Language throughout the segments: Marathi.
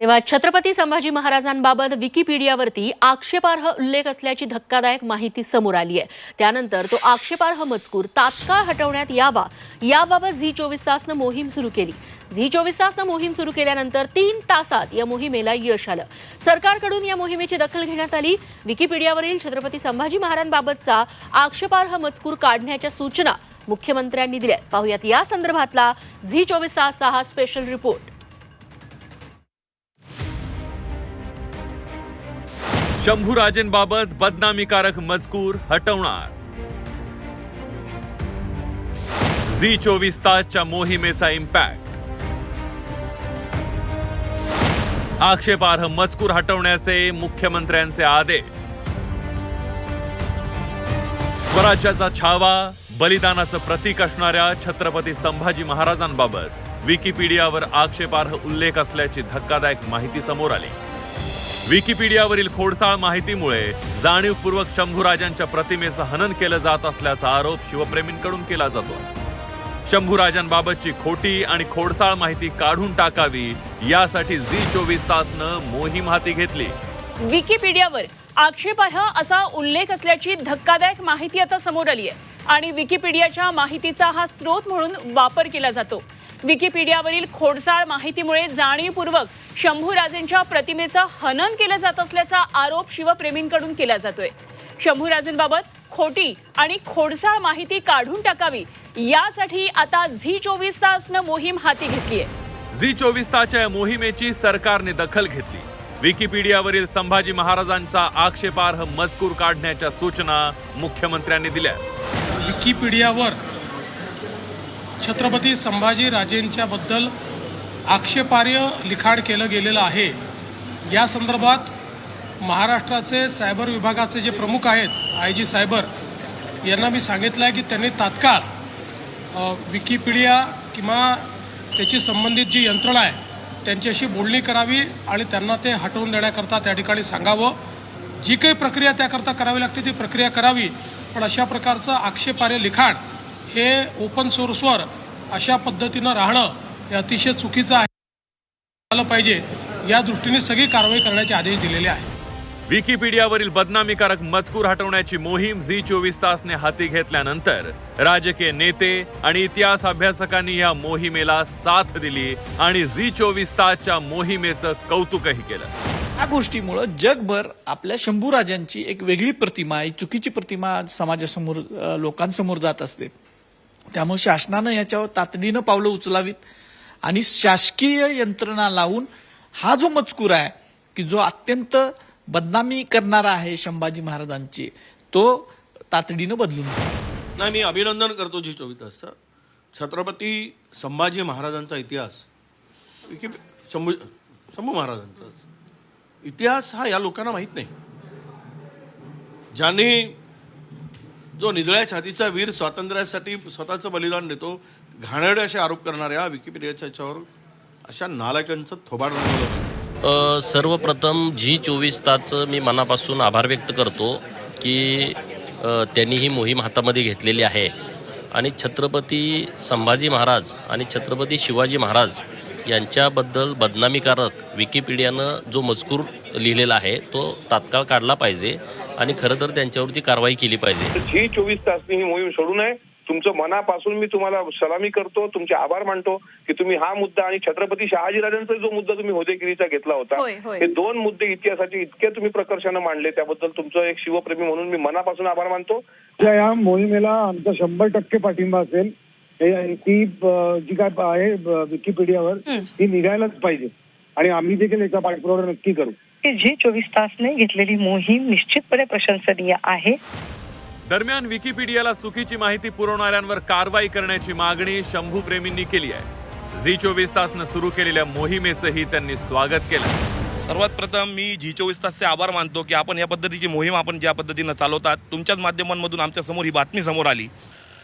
तेव्हा छत्रपती संभाजी महाराजांबाबत विकिपीडियावरती आक्षेपार्ह उल्लेख असल्याची धक्कादायक माहिती समोर आली आहे. त्यानंतर तो आक्षेपार्ह मजकूर तात्काळ हटवण्यात यावा याबाबत झी चोवीस तासनं मोहीम सुरू केली. झी चोवीस तासनं मोहीम सुरू केल्यानंतर तीन तासात या मोहिमेला यश आलं. सरकारकडून या मोहिमेची दखल घेण्यात आली. विकिपीडियावरील छत्रपती संभाजी महाराजांबाबतचा आक्षेपार्ह मजकूर काढण्याच्या सूचना मुख्यमंत्र्यांनी दिल्या पाहुयात या संदर्भातला झी चोवीस तासचा हा स्पेशल रिपोर्ट शंभूराजेंबाबत बदनामीकारक मजकूर हटवणार. झी चोवीस तासच्या मोहिमेचा इम्पॅक्ट आक्षेपार्ह मजकूर हटवण्याचे मुख्यमंत्र्यांचे आदेश. स्वराज्याचा छावा बलिदानाचं प्रतीक असणाऱ्या छत्रपती संभाजी महाराजांबाबत विकिपीडियावर आक्षेपार्ह उल्लेख असल्याची धक्कादायक माहिती समोर आली. विकिपीडियावरील खोडसाळ माहितीमुळे जाणीवपूर्वक शंभूराजांच्या प्रतिमेचं हनन केलं जात असल्याचा आरोप शिवप्रेमींकडून केला जातो. शंभूराजांबाबतची खोटी आणि खोडसाळ माहिती काढून टाकावी यासाठी झी चोवीस तासनं मोहीम हाती घेतली. विकिपीडियावर आक्षेपार्ह असा उल्लेख असल्याची धक्कादायक माहिती आता समोर आली आहे आणि विकिपीडियाच्या माहितीचा हा स्रोत म्हणून वापर केला जातो. विकिपीडियावरील खोडसाळ माहितीमुळे जाणीवपूर्वक शंभूराजेंच्या प्रतिमेचं हनन केलं जात असल्याचा आरोप शिवप्रेमींकडून केला जातोय. शंभूराजेंबाबत खोटी आणि खोडसाळ माहिती काढून टाकावी यासाठी आता झी चोवीस तासनं मोहीम हाती घेतली आहे झी चोवीस तासच्या या मोहिमेची सरकारने दखल घेतली. विकिपीडियावरील संभाजी महाराजांचा आक्षेपार्ह मजकूर काढण्याच्या सूचना मुख्यमंत्र्यांनी दिल्या. विकिपीडियावर छत्रपती संभाजी राजेंच्याबद्दल आक्षेपार्य लिखाण केलं गेलेलं आहे. या संदर्भात महाराष्ट्राचे सायबर विभागाचे जे प्रमुख आहेत आय जी सायबर यांना मी सांगितलं आहे की त्यांनी तात्काळ विकिपीडिया किंवा त्याची संबंधित जी यंत्रणा आहे त्यांच्याशी बोलणी करावी आणि त्यांना ते हटवून देण्याकरता त्या ठिकाणी सांगावं. जी काही प्रक्रिया त्याकरता करावी लागते ती प्रक्रिया करावी पण अशा प्रकारचं आक्षेपार्ह लिखाण हे ओपन सोर्सवर अशा पद्धतीनं राहणं हे अतिशय चुकीचं आहे. झालं पाहिजे. या दृष्टीने सगळी कारवाई करण्याचे आदेश दिलेले आहेत. विकिपीडियावरील बदनामीकारक मजकूर हटवण्याची मोहीम झी चोवीस तासने हाती घेतल्यानंतर राजकीय नेते आणि इतिहास अभ्यासकांनी या मोहिमेला साथ दिली आणि झी चोवीस तासच्या मोहिमेचं कौतुकही केलं. या गोष्टीमुळं जगभर आपल्या शंभूराजांची एक वेगळी प्रतिमा एक चुकीची प्रतिमा समाजासमोर लोकांसमोर जात असते. त्यामुळे शासनानं याच्यावर तातडीनं पावलं उचलावीत. आणि शासकीय यंत्रणा लावून हा जो मजकूर आहे की जो अत्यंत बदनामी करणारा आहे संभाजी महाराजांची तो तातडीनं बदलून नाही मी अभिनंदन करतो जी चोवीस तासचं छत्रपती संभाजी महाराजांचा इतिहास की शंभू शंभू महाराजांचा इतिहास हा या लोकांना माहीत नाही. ज्यांनी जो निधळ्या छातीचा वीर स्वातंत्र्यासाठी स्वतःचं बलिदान देतो घाणेरडे असे आरोप करणाऱ्या विकिपीडियाच्या याच्यावर अशा नालायकांचं थोबाड सर्वप्रथम झी चोवीस तासचं मी मनापासून आभार व्यक्त करतो की त्यांनी ही मोहीम हातामध्ये घेतलेली आहे. आणि छत्रपती संभाजी महाराज आणि छत्रपती शिवाजी महाराज यांच्याबद्दल बदनामीकारक विकिपीडियानं जो मजकूर लिहिलेला आहे तो तात्काळ काढला पाहिजे. आणि खरं तर त्यांच्यावरती कारवाई केली पाहिजे. झी चोवीस तासनी ही मोहीम सोडू नये. तुमचं मनापासून मी तुम्हाला सलामी करतो तुमचे आभार मानतो की तुम्ही हा मुद्दा आणि छत्रपती शहाजीराजांचा जो मुद्दा तुम्ही होदेगिरीचा घेतला होता. हे दोन मुद्दे इतिहासाचे इतके तुम्ही प्रकर्षानं मांडले त्याबद्दल तुमचं एक शिवप्रेमी म्हणून मी मनापासून आभार मानतो. त्या या मोहिमेला आमचा शंभर टक्के पाठिंबा असेल. हे- ती जी काय आहे विकिपीडियावर ती निघायलाच पाहिजे. आणि आम्ही देखील याचा पाठपुरावा नक्की करू. की जी चोवीस तासने घेतलेली मोहीम निश्चितपणे प्रशंसनीय आहे. दरम्यान विकिपीडियाला चुकीची माहिती पुरवणाऱ्यांवर कारवाई करण्याची मागणी शंभू प्रेमींनी केली आहे. झी चोवीस तासनं सुरू केलेल्या मोहिमेचंही त्यांनी स्वागत केलं. सर्वात प्रथम मी जी चोवीस तासचे आभार मानतो की आपण या पद्धतीची मोहीम आपण ज्या पद्धतीनं चालवतात तुमच्याच माध्यमांमधून आमच्यासमोर ही बातमी समोर आली.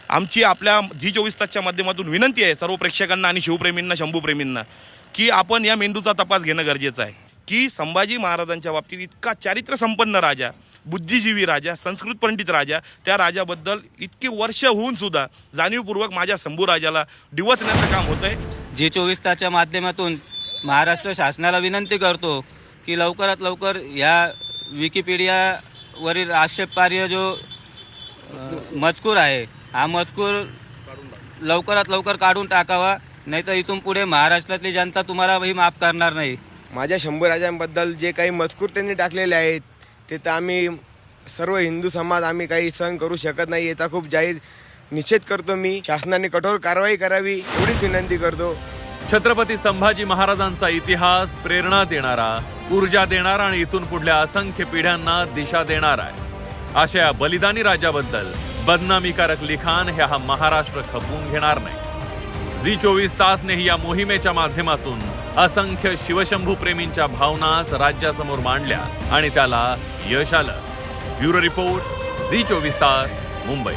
आमची आपल्या झी चोवीस तासच्या माध्यमातून विनंती आहे सर्व प्रेक्षकांना आणि शिवप्रेमींना शंभूप्रेमींना की आपण या मेंदूचा तपास घेणं गरजेचं आहे. की संभाजी महाराजांच्या बाबतीत इतका चारित्र्यसंपन्न राजा बुद्धिजीवी राजा संस्कृत पंडित राजा त्या राजाबद्दल इतकी वर्ष होऊन सुद्धा जाणीवपूर्वक माझ्या शंभू राजाला डिवचण्याचं काम होतंय. जे चोवीस तासच्या माध्यमातून महाराष्ट्र शासनाला विनंती करतो की लवकरात लवकर या विकिपीडियावरील आक्षेपार्ह जो मजकूर आहे हा मजकूर लवकरात लवकर काढून टाकावा नाहीतर इथून पुढे महाराष्ट्रातली जनता तुम्हाला ही माफ करणार नाही. माझ्या शंभर राजांबद्दल जे काही मजकूर त्यांनी टाकलेले आहेत ते तर आम्ही सर्व हिंदू समाज आम्ही काही सहन करू शकत नाही याचा खूप जाहीर निषेध करतो मी. शासनाने कठोर कारवाई करावी एवढीच विनंती करतो. छत्रपती संभाजी महाराजांचा इतिहास प्रेरणा देणारा ऊर्जा देणारा आणि इथून पुढल्या असंख्य पिढ्यांना दिशा देणारा आहे. अशा या बलिदानी राजाबद्दल बदनामीकारक लिखाण हे हा महाराष्ट्र खपवून घेणार नाही. झी चोवीस तासनेही या मोहिमेच्या माध्यमातून असंख्य शिवशंभू प्रेमींच्या भावनाच राज्यासमोर मांडल्या आणि त्याला यश आलं. ब्युरो रिपोर्ट झी चोवीस तास मुंबई.